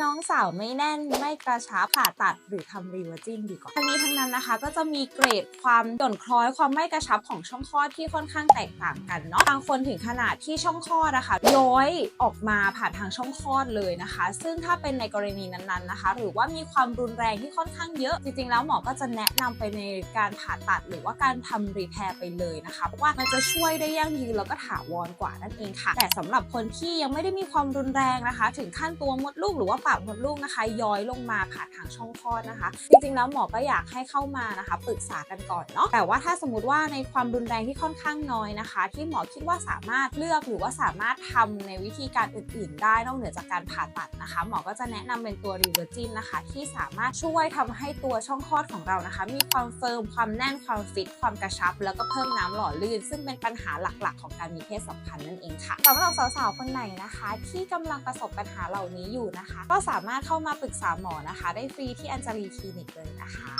น้องสาวไม่แน่นไม่กระชับผ่าตัดหรือทำรีเวอร์จินดีกว่าทั้งนี้ทั้งนั้นนะคะ ก็จะมีเกรดความหย่อนคล้อยความไม่กระชับของช่องคลอดที่ค่อนข้างแตกต่างกันเนาะบางคนถึงขนาดที่ช่องคลอดนะคะย้อยออกมาผ่านทางช่องคลอดเลยนะคะ ซึ่งถ้าเป็นในกรณีนั้นๆนะคะ หรือว่ามีความรุนแรงที่ค่อนข้างเยอะจริงๆ แล้วหมอก็จะแนะนำไปในการผ่าตัดหรือว่าการทำรีแพร์ไปเลยนะคะเพราะว่ามันจะช่วยได้ยั่งยืนแล้วก็ถาวรกว่านั่นเองค่ะ แต่สำหรับคนที่ยังไม่ได้มีความรุนแรงนะคะ ถึงขั้นตัวมดลูกหรือว่าปากมดลูกนะคะ ย้อยลงมาผ่านทางช่องคลอดนะคะ จริงๆแล้วหมอก็อยากให้เข้ามานะคะปรึกษากันก่อนเนาะแต่ว่าถ้าสมมติว่าในความรุนแรงที่ค่อนข้างน้อยนะคะ ที่หมอคิดว่าสามารถเลือกหรือว่าสามารถทำในวิธีการอื่น ๆ ได้นอกเหนือจากการผ่าตัดนะคะ หมอก็จะแนะนำเป็นตัวรีเวอร์จินนะคะ ที่สามารถช่วยทำให้ตัวช่องคลอดของเรานะคะ มีความเฟิร์มความแน่นความฟิตความกระชับ แล้วก็เพิ่มน้ำหล่อลื่น ซึ่งเป็นปัญหาหลักๆ ของการมีเพศสัมพันธ์นั่นเองค่ะสำหรับสาวๆคนไหนนะคะ ที่กำลังประสบปัญหาเหล่านี้อยู่นะคะก็สามารถเข้ามาปรึกษาหมอนะคะ ได้ฟรีที่อัญจารีคลินิกเลยนะคะ